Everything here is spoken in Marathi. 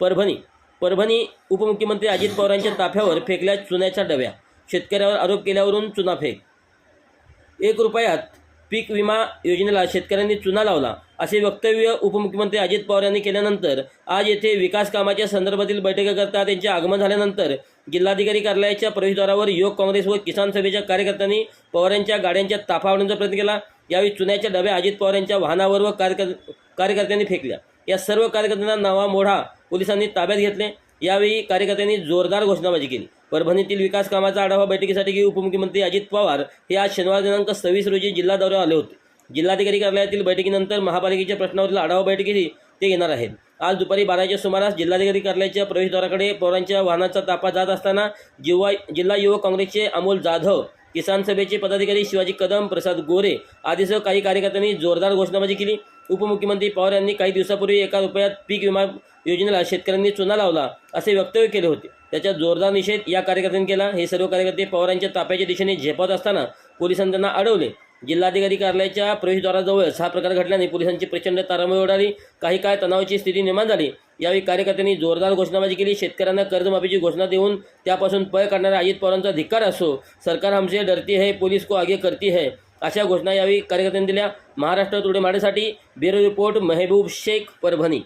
परभणी. परभणी उपमुख्यमंत्री अजित पवारांच्या ताफ्यावर फेकल्या चुन्याच्या डब्या. शेतकऱ्यावर आरोप केल्यावरून चुना फेक. एक रुपयात पीक विमा योजनेला शेतकऱ्यांनी चुना लावला असे वक्तव्य उपमुख्यमंत्री अजित पवार यांनी केल्यानंतर आज येथे विकास कामाच्या संदर्भातील बैठकीकरता त्यांचे आगमन झाल्यानंतर जिल्हाधिकारी कार्यालयाच्या प्रवेशद्वारावर युवक काँग्रेस व किसान सभेच्या कार्यकर्त्यांनी पवार यांच्या गाड्यांच्या ताफावण्याचा प्रयत्न केला. यावेळी चुन्याच्या डब्या अजित पवार यांच्या वाहनावर व कार्यकर् कार्यकर्त्यांनी फेकल्या. या सर्व कार्यकर्त्यांना नावा मोढा पोलिसांनी ताब्यात घेतले. यावेळी कार्यकर्त्यांनी जोरदार घोषणाबाजी केली. परभणीतील विकास कामाचा आढावा बैठकीसाठी उपमुख्यमंत्री अजित पवार हे आज शनिवार दिनांक सव्वीस रोजी जिल्हा दौऱ्यावर आले होते. जिल्हाधिकारी कार्यालयातील बैठकीनंतर महापालिकेच्या प्रश्नावरील आढावा बैठकीही ते घेणार आहेत. आज दुपारी बाराच्या सुमारास जिल्हाधिकारी कार्यालयाच्या प्रवेशद्वाराकडे पवारांच्या वाहनाचा ताफा जात असताना जिल्हा जिल्हा युवक काँग्रेसचे अमोल जाधव किसान सभेचे पदाधिकारी शिवाजी कदम प्रसाद गोरे आदीसह काही कार्यकर्त्यांनी जोरदार घोषणाबाजी केली. उपमुख्यमंत्री पवार यांनी काही दिवसापूर्वी एका रुपयात पीक विमा योजनेला शेतकऱ्यांनी चुना लावला असे वक्तव्य केले होते. त्याचा जोरदार निषेध या कार्यकर्त्यांनी केला. हे सर्व कार्यकर्ते पवारांच्या ताप्याच्या दिशेने झेपत असताना पोलिसांनी त्यांना अडवले. जिल्हाधिकारी कार्यालयाच्या प्रवेशद्वाराजवळच हा प्रकार घडल्याने पोलिसांची प्रचंड तारांबळ उडाली काही काळ तणावाची स्थिती निर्माण झाली. यावेळी कार्यकर्त्यांनी जोरदार घोषणाबाजी केली. शेतकऱ्यांना कर्जमाफीची घोषणा देऊन त्यापासून पळ काढणाऱ्या अजित पवारांचा धिक्कार असो सरकार हमसे डरती है पोलीस को आगे करती है अशा घोषणा यावेळी कार्यकर्त्यांनी दिल्या. महाराष्ट्र तुडे माडेसाठी ब्युरो रिपोर्ट मेहबूब शेख परभणी.